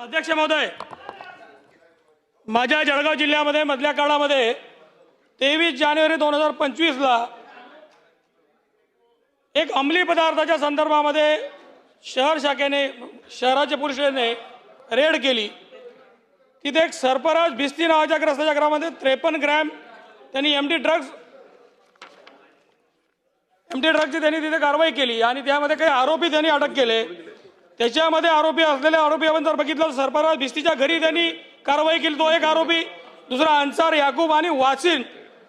अध्यक्ष महोदय माझ्या जळगाव जिल्ह्यामध्ये मधल्या काळामध्ये तेवीस जानेवारी दोन हजार पंचवीसला एक अंमली पदार्थाच्या संदर्भामध्ये शहर शाखेने शहराच्या पुरुषाने रेड केली. तिथे एक सरफराज भिस्ती नावाच्या ग्रस्ताच्या घरामध्ये त्रेपन्न ग्रॅम त्यांनी M D drugs M D ड्रगची त्यांनी तिथे कारवाई केली आणि त्यामध्ये काही आरोपी त्यांनी अटक केले. त्याच्यामध्ये आरोपी असलेले आरोपी आपण जर बघितलं तर सरफराज भिस्तीच्या घरी त्यांनी कारवाई केली. तो एक आरोपी दुसरा अन्सार याकूब आणि वासिन.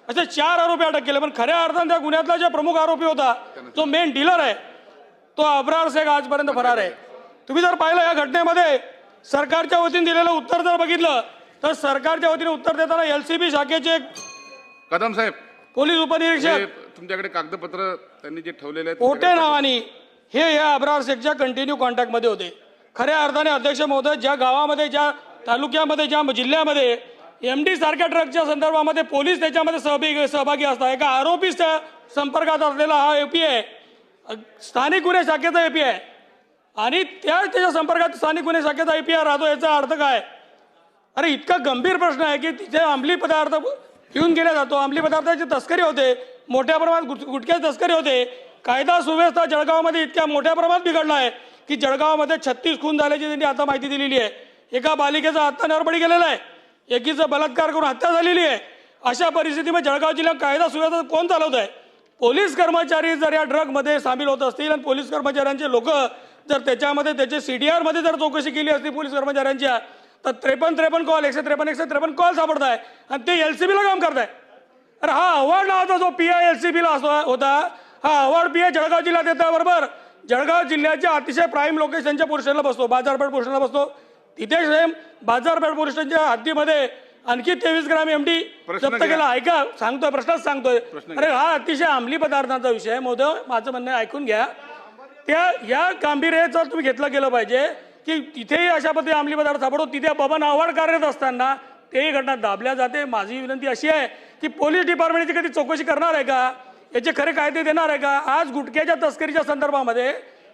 असे चार आरोपी अटक केले. पण खऱ्या अर्थाने त्या गुन्ह्यातला जो प्रमुख आरोपी होता जो मेन डीलर आहे. तो अब्रार शेख आजपर्यंत फरार आहे. तुम्ही जर पाहिलं या घटनेमध्ये सरकारच्या वतीने दिलेलं उत्तर जर बघितलं तर सरकारच्या वतीने उत्तर देताना एल सी बी शाखेचे कदम साहेब. पोलीस उपनिरीक्षक तुमच्याकडे कागदपत्र त्यांनी जे ठेवलेले आहेत पोटे नावानी हे या अब्रार शेखच्या कंटिन्यू कॉन्टॅक्टमध्ये होते. खऱ्या अर्थाने अध्यक्ष महोदय ज्या गावामध्ये ज्या तालुक्यामध्ये ज्या जिल्ह्यामध्ये एम डी सारख्या ट्रकच्या संदर्भामध्ये पोलीस त्याच्यामध्ये सहभागी सहभागी असतात. एका आरोपीच्या संपर्कात असलेला हा एपी आहे. स्थानिक गुन्हे शाखेचा एपी आहे. आणि त्या त्याच्या संपर्कात स्थानिक गुन्हे शाखेचा एपी राहतो याचा अर्थ काय? अरे इतका गंभीर प्रश्न आहे की तिथे अंमली पदार्थ घेऊन गेला जातो. अंमली पदार्थाची तस्करी होते. मोठ्या प्रमाणात गुट गुटख्याची तस्करी होते. कायदा सुव्यवस्था जळगावमध्ये इतक्या मोठ्या प्रमाणात बिघडला आहे की जळगावमध्ये छत्तीस खून झाल्याची त्यांनी आता माहिती दिलेली आहे. एका बालिकेचा हत्या नरबळी गेलेला आहे. एकीचा बलात्कार करून हत्या झालेली आहे. अशा परिस्थितीमध्ये जळगाव जिल्ह्यात कायदा सुव्यवस्था कोण चालवत आहे पोलीस कर्मचारी जर या ड्रगमध्ये सामील होत असतील आणि पोलीस कर्मचाऱ्यांचे लोक जर त्याच्यामध्ये त्याचे सी डी आरमध्ये जर चौकशी केली असती पोलीस कर्मचाऱ्यांच्या तर त्रेपन्न त्रेपन्न कॉल एकशे त्रेपन्न एकशे त्रेपन्न कॉल सापडत आहे आणि ते एल सी बीला काम आहे अरे हा अवॉर्ड नावाचा जो पी आय एल सी बीला असतो होता. हा अवॉर्ड पी जळगाव जिल्ह्यात येतो बरोबर. जळगाव जिल्ह्याच्या अतिशय प्राईम लोकेशनच्या पोर्शनला बसतो बाजारपेठ पोर्शनला बसतो. तिथे सेम बाजारपेठ पोर्शनच्या हद्दीमध्ये आणखी तेवीस ग्राम एम डी प्रश्न जप्त. केला. ऐका सांगतोय प्रश्नच सांगतोय. अरे हा अतिशय अंमली पदार्थांचा विषय आहे मोदय माझं म्हणणं ऐकून घ्या. त्या या गांभीर्याचं तुम्ही घेतलं गेलं पाहिजे की तिथेही अशा पद्धती अंमली पदार्थ सापडतो. तिथे बबन आव्हाड कार्यरत असताना तेही घटना दाबल्या जाते. माझी विनंती अशी आहे की पोलीस डिपार्टमेंटची कधी चौकशी करणार आहे का? याचे खरे कायदे देणार आहे का? आज गुटख्याच्या तस्करीच्या संदर्भामध्ये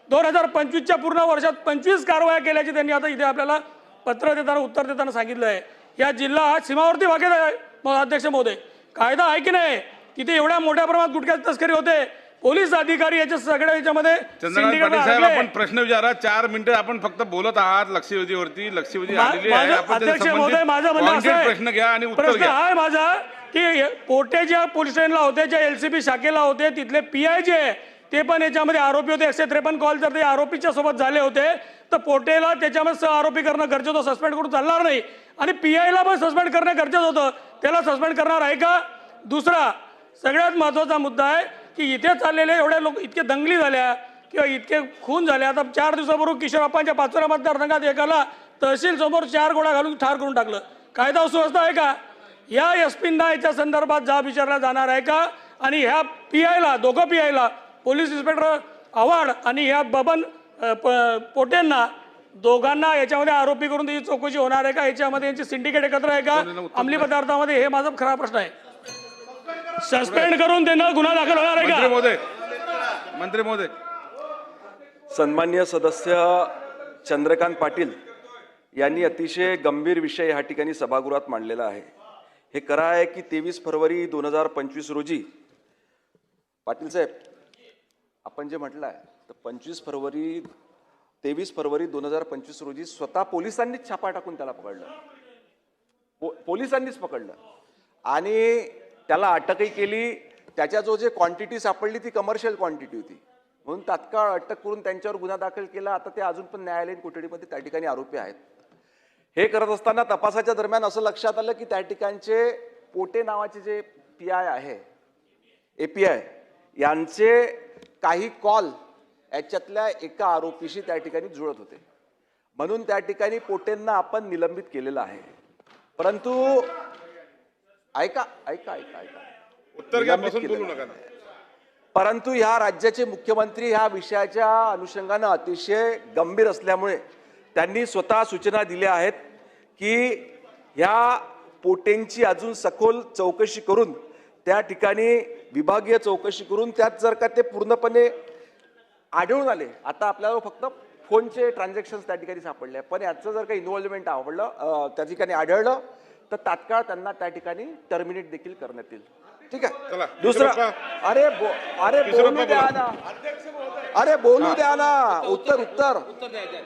दोन हजार पंचवीसच्या पूर्ण वर्षात पंचवीस कारवाया केल्याची त्यांनी आता इथे आपल्याला पत्र देताना उत्तर देताना सांगितलं आहे. या जिल्हा सीमावर्ती भागेत आहे अध्यक्ष महोदय. कायदा आहे की नाही? तिथे एवढ्या मोठ्या प्रमाणात गुटख्याची तस्करी होते. पोलीस अधिकारी याच्या सगळ्या याच्यामध्ये चंद्रकांत syndicate पाटील साहेब अडकले. आपण प्रश्न विचारा. चार मिनिटं आपण फक्त बोलत आहात लक्षवेधीवरती. लक्षवेधी मा- आलेली आहे. माझं आपण त्याच्या अध्यक्ष महोदय माझं संबंधित म्हणणं असं pointed आहे. प्रश्न घ्या आणि उत्तर प्रश्न घ्या. हा आहे माझा की पोटे ज्या पोलीस स्टेशनला होते ज्या एलसीबी शाखेला होते तिथले पी आय जे आहे, ते पण याच्यामध्ये आरोपी होते. एकशे त्रेपन्न कॉल जर ते आरोपीच्या सोबत झाले होते तर पोटेला त्याच्यामध्ये सह आरोपी करणं गरजेचं होतं. सस्पेंड करून चालणार नाही. आणि पी आयला पण सस्पेंड करणं गरजेचं होतं. त्याला सस्पेंड करणार आहे का? दुसरा सगळ्यात महत्त्वाचा मुद्दा आहे की इथे चाललेले एवढे लोक इतके दंगली झाल्या किंवा इतके खून झाले. आता चार दिवसापूर्वी किशोरप्पांच्या पाचोरा मतदारसंघात एकाला तहसील समोर चार गोळा घालून ठार करून टाकलं. कायदा सुव्यवस्था आहे का? या एस पींना याच्या संदर्भात जाब विचारला जाणार आहे का? आणि ह्या पी आयला दोघं पी आयला पोलीस इन्स्पेक्टर आव्हाड आणि ह्या बबन पोटेंना दोघांना याच्यामध्ये आरोपी करून त्याची चौकशी होणार आहे का? याच्यामध्ये यांची सिंडिकेट एकत्र आहे का? अंमली पदार्थामध्ये हे माझा खरा प्रश्न आहे. सस्पेंड करून त्यांना गुन्हा दाखल होणार आहे मंत्री का महोदय मंत्री महोदय सन्मान्य सदस्य चंद्रकांत पाटील यांनी अतिशय गंभीर विषय या ठिकाणी सभागृहात मांडलेला आहे. हे खरं आहे की तेवीस फरवरी दोन हजार पंचवीस रोजी पाटील साहेब आपण जे म्हटलं आहे तर पंचवीस फरवरी तेवीस फरवरी दोन हजार पंचवीस रोजी स्वतः पोलिसांनीच छापा टाकून त्याला पकडलं. पो- पोलिसांनीच पकडलं. आणि त्याला अटकही केली. त्याच्या जो जे क्वांटिटी सापडली ती कमर्शियल क्वांटिटी होती. म्हणून तात्काळ अटक करून त्यांच्यावर गुन्हा दाखल केला. आता ते अजून पण न्यायालयीन कोठडीमध्ये त्या ठिकाणी आरोपी आहेत. हे करत असताना तपासाच्या दरम्यान असं लक्षात आलं की त्या ठिकाणचे पोटे नावाचे जे पी आय आहे ए पी आय यांचे काही कॉल याच्यातल्या एका आरोपीशी त्या ठिकाणी जुळत होते. म्हणून त्या ठिकाणी पोटेंना आपण निलंबित केलेलं आहे. परंतु ऐका ऐका ऐका ऐका उत्तर घ्या निलंबित बसून बोलू केलेलं नका ना. आहे. परंतु ह्या राज्याचे मुख्यमंत्री ह्या विषयाच्या अनुषंगानं अतिशय गंभीर असल्यामुळे त्यांनी स्वतः सूचना दिल्या आहेत की ह्या पोटेंची अजून सखोल चौकशी करून त्या ठिकाणी विभागीय चौकशी करून त्यात जर का ते पूर्णपणे आढळून आले आता आपल्याला फक्त फोनचे ट्रान्झॅक्शन त्या ठिकाणी सापडले पण याचं जर काही इन्व्हॉल्वमेंट आवडलं अं, त्या ठिकाणी आढळलं तर तात्काळ त्यांना त्या ठिकाणी टर्मिनेट देखील करण्यात येईल. ठीक आहे चला, दुसरं. अरे बो- अरे बोलू द्या. ना. अरे बोलू द्या ना. उत्तर उत्तर.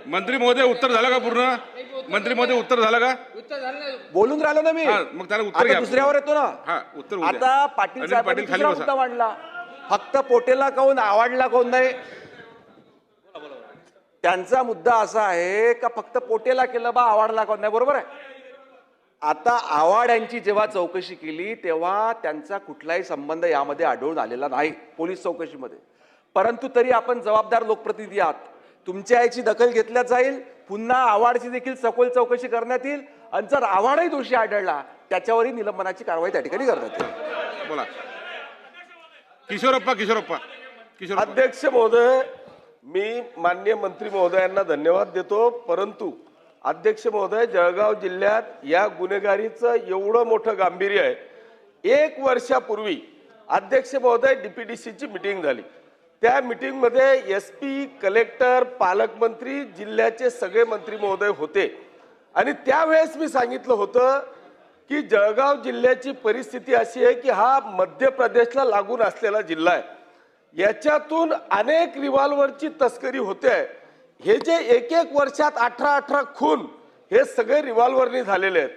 मंत्री महोदय उत्तर झालं का पूर्ण? मंत्री महोदय उत्तर झालं का? बोलून राहिलो ना मी. मग त्याला उत्तर. दुसऱ्यावर येतो ना. हा उत्तर. आता पाटील पाटील खाली. मुद्दा मांडला. फक्त पोटेला काऊन आवडला कोण नाही? त्यांचा मुद्दा असा आहे का फक्त पोटेला केलं बा आवडला कोण नाही? बरोबर आहे? आता आव्हाड यांची जेव्हा चौकशी केली तेव्हा त्यांचा कुठलाही संबंध यामध्ये आढळून आलेला नाही पोलीस चौकशीमध्ये. परंतु तरी आपण जबाबदार लोकप्रतिनिधी आहात. तुमच्या याची दखल घेतल्या जाईल पुन्हा आव्हाडची देखील सखोल चौकशी करण्यात येईल आणि जर आव्हाडही दोषी आढळला त्याच्यावरही निलंबनाची कारवाई त्या ठिकाणी करण्यात येईल. बोला. किशोरप्पा किशोरप्पा किशोरप्पा. अध्यक्ष महोदय मी मान्य मंत्री महोदयांना धन्यवाद देतो परंतु अध्यक्ष महोदय जळगाव जिल्ह्यात या गुन्हेगारीचं एवढं मोठं गांभीर्य आहे. एक वर्षापूर्वी अध्यक्ष महोदय डी पी डी सीची मिटिंग झाली. त्या मिटिंगमध्ये एस पी कलेक्टर पालकमंत्री जिल्ह्याचे सगळे मंत्री महोदय होते. आणि त्यावेळेस मी सांगितलं होतं की जळगाव जिल्ह्याची परिस्थिती अशी आहे की हा मध्य प्रदेशला लागून असलेला जिल्हा आहे. याच्यातून अनेक रिव्हॉल्वरची तस्करी होते. आहे. हे जे एक एक वर्षात अठरा अठरा खून हे सगळे रिव्हॉल्वरनी झालेले आहेत.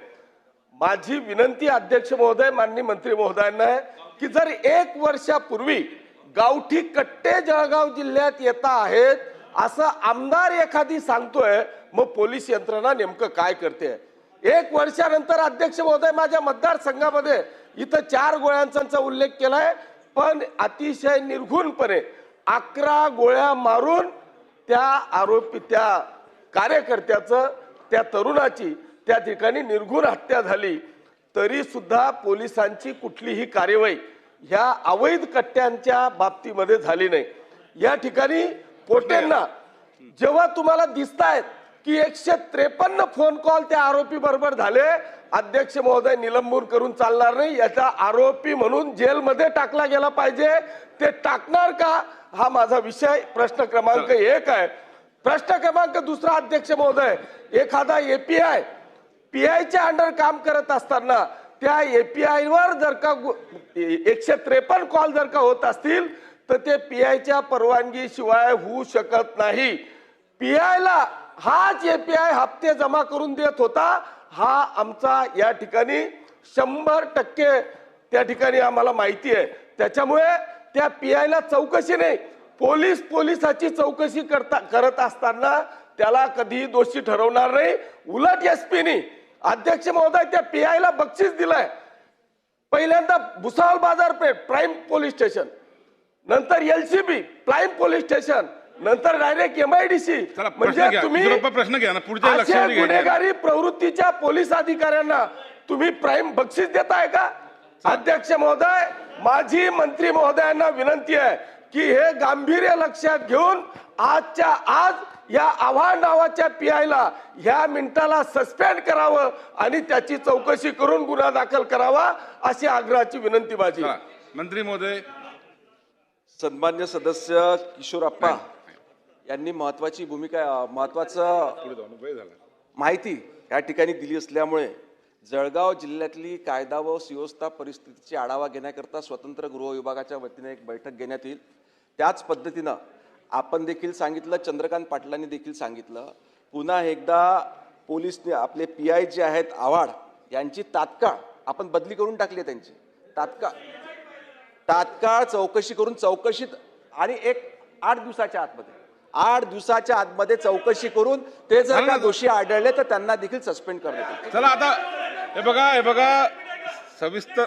माझी विनंती अध्यक्ष महोदय माननीय मंत्री महोदयांना आहे की जर एक वर्षापूर्वी गावठी कट्टे जळगाव जिल्ह्यात येता आहेत असं आमदार एखादी सांगतोय मग पोलीस यंत्रणा नेमकं काय करते? एक वर्षानंतर अध्यक्ष महोदय माझ्या मतदारसंघामध्ये इथं चार गोळ्यांचा उल्लेख केलाय पण अतिशय निर्घुणपणे अकरा गोळ्या मारून त्या आरोपी त्या कार्यकर्त्याचं त्या तरुणाची त्या ठिकाणी निर्घुण हत्या झाली. तरी सुद्धा पोलिसांची कुठलीही कार्यवाही ह्या अवैध कट्ट्यांच्या बाबतीमध्ये झाली नाही. या ठिकाणी पोटेंना जेव्हा तुम्हाला दिसतायत की एकशे त्रेपन्न फोन कॉल त्या आरोपी बरोबर झाले अध्यक्ष महोदय निलंबन करून चालणार नाही याचा आरोपी म्हणून जेलमध्ये टाकला गेला पाहिजे. ते टाकणार का? हा माझा विषय. प्रश्न क्रमांक एक आहे. प्रश्न क्रमांक दुसरा अध्यक्ष महोदय. एखादा एपीआय पीआयच्या अंडर काम करत असताना त्या एपीआय वर जर का एकशे त्रेपन्न कॉल जर का होत असतील तर ते पीआयच्या परवानगी शिवाय होऊ शकत नाही. पीआय ला हाच एपीआय हप्ते जमा करून देत होता. हा आमचा या ठिकाणी शंभर टक्के त्या ठिकाणी आम्हाला माहिती आहे. त्याच्यामुळे त्या पी आयला चौकशी नाही. पोलीस पोलिसाची चौकशी करता करत असताना त्याला कधीही दोषी ठरवणार नाही. उलट एस पीनी अध्यक्ष महोदय त्या पी आयला बक्षीस दिलंय. पहिल्यांदा भुसावळ बाजारपेठ प्राईम पोलीस स्टेशन. नंतर L G B prime police station. नंतर डायरेक्ट एमआयडीसी चला, प्रश्न घ्या. किशोरप्पा, प्रश्न घ्या ना. पुढच्या अशा लक्षामध्ये घ्या. गुन्हेगारी प्रवृत्तीच्या पोलीस अधिकाऱ्यांना तुम्ही प्राईम बक्षीस देताय का अध्यक्ष महोदय माझी मंत्री महोदयांना विनंती आहे की हे गांभीर्य लक्षात घेऊन आजच्या आज या आव्हान नावाच्या पीआयला ह्या मिनिटाला सस्पेंड करावं आणि त्याची चौकशी करून गुन्हा दाखल करावा अशी आग्रहाची विनंती माझी चला मंत्री महोदय सन्मान्य सदस्य किशोरप्पा यांनी महत्वाची भूमिका झाला. माहिती या ठिकाणी दिली असल्यामुळे जळगाव जिल्ह्यातली कायदा व सुव्यवस्था परिस्थितीची आढावा घेण्याकरता स्वतंत्र गृह विभागाच्या वतीने एक बैठक घेण्यात येईल. त्याच पद्धतीनं आपण देखील सांगितलं चंद्रकांत पाटलांनी देखील सांगितलं. पुन्हा एकदा पोलीस आपले पी आय जे आहेत आव्हाड यांची तात्काळ आपण बदली करून टाकली आहे त्यांची तात्काळ. तात्काळ चौकशी करून चौकशीत आणि एक आठ दिवसाच्या आतमध्ये. आठ दिवसाच्या आतमध्ये चौकशी करून ते जर का दोषी आढळले तर त्यांना देखील सस्पेंड करण्यात येईल. चला आता हे बघा हे बघा. सविस्तर.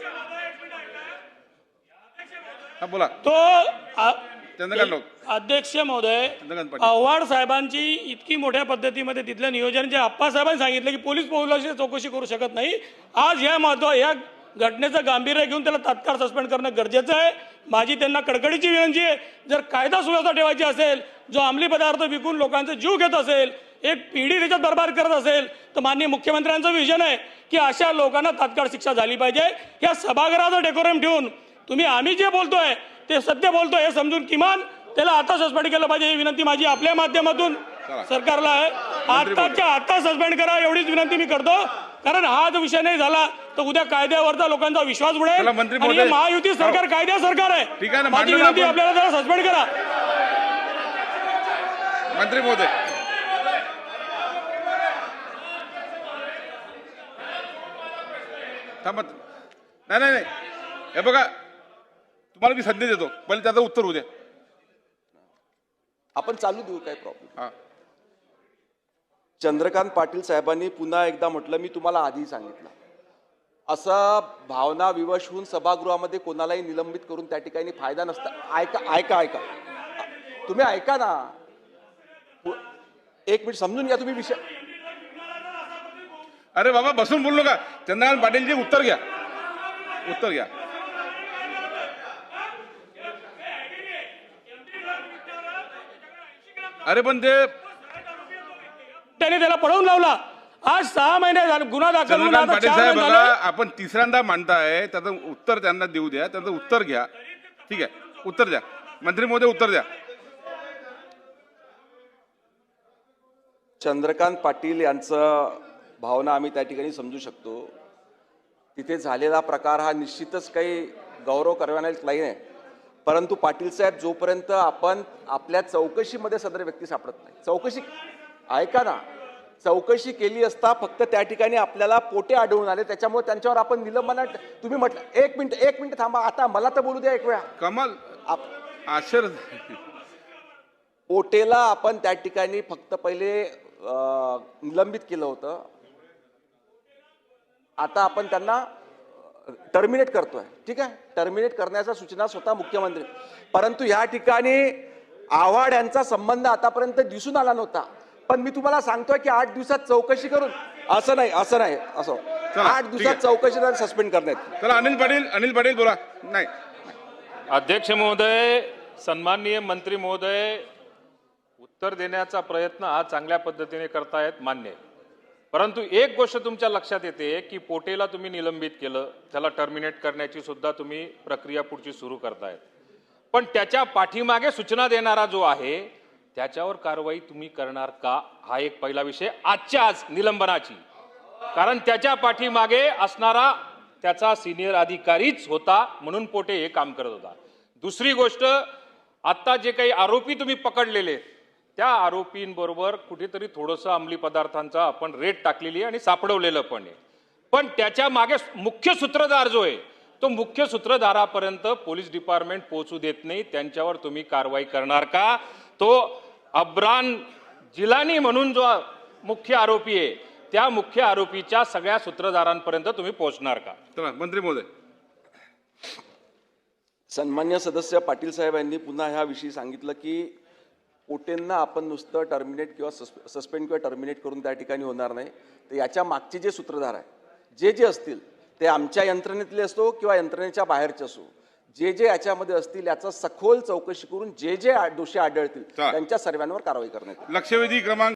बोला. तो. अध्यक्ष महोदय. आव्हाड साहेबांची इतकी मोठ्या पद्धतीमध्ये तिथलं नियोजन जे आप्पासाहेबांनी सांगितलं की पोलीस पोलिसांची चौकशी करू शकत नाही. आज या महत्त्व या घटनेचं गांभीर्य घेऊन त्याला तात्काळ सस्पेंड करणं गरजेचं आहे. माझी त्यांना कडकडीची विनंती आहे. जर कायदा सुव्यवस्था ठेवायची असेल जो अंमली पदार्थ विकून लोकांचा जीव घेत असेल एक पिढी त्याच्यात बरबाद करत असेल तर माननीय मुख्यमंत्र्यांचं विजन आहे की अशा लोकांना तात्काळ शिक्षा झाली पाहिजे या सभागृहाचं डेकोरम ठेवून तुम्ही आम्ही जे बोलतोय ते सत्य बोलतोय हे समजून किमान त्याला आता सस्पेंड केलं पाहिजे ही विनंती माझी आपल्या माध्यमातून. सरकारला आहे आताच्या आता सस्पेंड करा एवढीच विनंती मी करतो कारण हा जो विषय नाही झाला तर उद्या कायद्यावरचा लोकांचा विश्वास उडेल आणि. महायुती सरकार. कायद्या सरकार आहे माझी विनंती. आपल्याला जरा सस्पेंड करा मंत्री महोदय थांबा. नाही नाही नाही. हे बघा तुम्हाला मी संधी देतो. पहिले त्याचं उत्तर होऊ द्या आपण चालू देऊ काय प्रॉब्लेम हा. चंद्रकांत पाटील साहेबांनी पुन्हा एकदा म्हटलं मी तुम्हाला आधी सांगितलं. असं भावना विवश होऊन सभागृहामध्ये कोणालाही निलंबित करून त्या ठिकाणी फायदा नसता. ऐका ऐका ऐका. तुम्ही ऐका ना. एक मिनिट समजून घ्या तुम्ही विषय. अरे बाबा बसून बोललो का चंद्रकांत पाटीलजी उत्तर घ्या. उत्तर घ्या. अरे पण ते त्याने त्याला पळवून लावला. आज सहा महिने झाले गुन्हा दाखल होऊन चंद्रकांत आता पाटील चार साहेब महिने बघा झाले. आपण तिसऱ्यांदा मांडताय त्याचं उत्तर त्यांना देऊ द्या त्याचं उत्तर घ्या. ठीक आहे उत्तर द्या. मंत्री महोदय उत्तर द्या. चंद्रकांत पाटील यांचं भावना आम्ही त्या ठिकाणी समजू शकतो. तिथे झालेला प्रकार हा निश्चितच काही गौरव करण्यालायक नाही आहे परंतु पाटील साहेब जोपर्यंत आपण आपल्या चौकशीमध्ये सदर व्यक्ती सापडत नाही. चौकशी ऐका ना. चौकशी केली असता फक्त त्या ठिकाणी आपल्याला पोटे आढळून आले. त्याच्यामुळे त्यांच्यावर आपण निलंबना तुम्ही म्हटलं एक मिनिट एक मिनिट थांबा. आता मला तर बोलू द्या एक वेळा. कमाल. आप- आश्चर्य. पोटेला आपण त्या ठिकाणी फक्त पहिले निलंबित केलं होतं. आता आपण त्यांना टर्मिनेट करतोय. ठीक आहे? टर्मिनेट करण्याच्या सूचना स्वतः मुख्यमंत्री. परंतु या ठिकाणी आव्हाड यांचा संबंध आतापर्यंत दिसून आला नव्हता. पण मी तुम्हाला सांगतोय की आठ दिवसात चौकशी करून असं नाही असं नाही असं. आठ दिवसात. चौकशी सस्पेंड करण्यात चला अनिल पाटील अनिल पाटील बोला. नाही. अध्यक्ष महोदय सन्माननीय मंत्री महोदय उत्तर देण्याचा प्रयत्न हा चांगल्या पद्धतीने करतायत मान्य आहे. परंतु एक गोष्ट तुमच्या लक्षात येते की पोटेला तुम्ही निलंबित केलं त्याला टर्मिनेट करण्याची सुद्धा तुम्ही प्रक्रिया पुढची सुरू करतायत. पण त्याच्या पाठीमागे सूचना देणारा जो आहे त्याच्यावर कारवाई तुम्ही करणार का? हा एक पहिला विषय. आजच्या आज निलंबनाची. कारण त्याच्या पाठीमागे असणारा त्याचा सिनियर अधिकारीच होता म्हणून पोटे हे काम करत होता. दुसरी गोष्ट आत्ता जे काही आरोपी तुम्ही पकडलेले त्या आरोपींबरोबर कुठेतरी थोडंसं अंमली पदार्थांचा आपण रेट टाकलेली आहे आणि सापडवलेलं पण आहे. पण त्याच्यामागे मुख्य सूत्रधार जो आहे तो मुख्य सूत्रधारापर्यंत पोलीस डिपार्टमेंट पोहोचू देत नाही. त्यांच्यावर तुम्ही कारवाई करणार का? तो अब्रान जिलानी म्हणून जो मुख्य आरोपी आहे त्या मुख्य आरोपीच्या सगळ्या सूत्रधारांपर्यंत तुम्ही पोहोचणार का? मंत्री महोदय. सन्मान्य सदस्य पाटील साहेब यांनी पुन्हा ह्याविषयी सांगितलं की पोटेंना आपण नुसतं टर्मिनेट किंवा सस्पेंड किंवा टर्मिनेट करून त्या ठिकाणी होणार नाही. तर याच्या मागचे जे सूत्रधार आहे जे जे असतील ते आमच्या यंत्रणेतले असो किंवा यंत्रणेच्या बाहेरचे असो जे जे याच्यामध्ये असतील याचा सखोल चौकशी करून जे जे दोषी आढळतील त्यांच्या सर्वांवर कारवाई करण्यात येईल. लक्षवेधी क्रमांक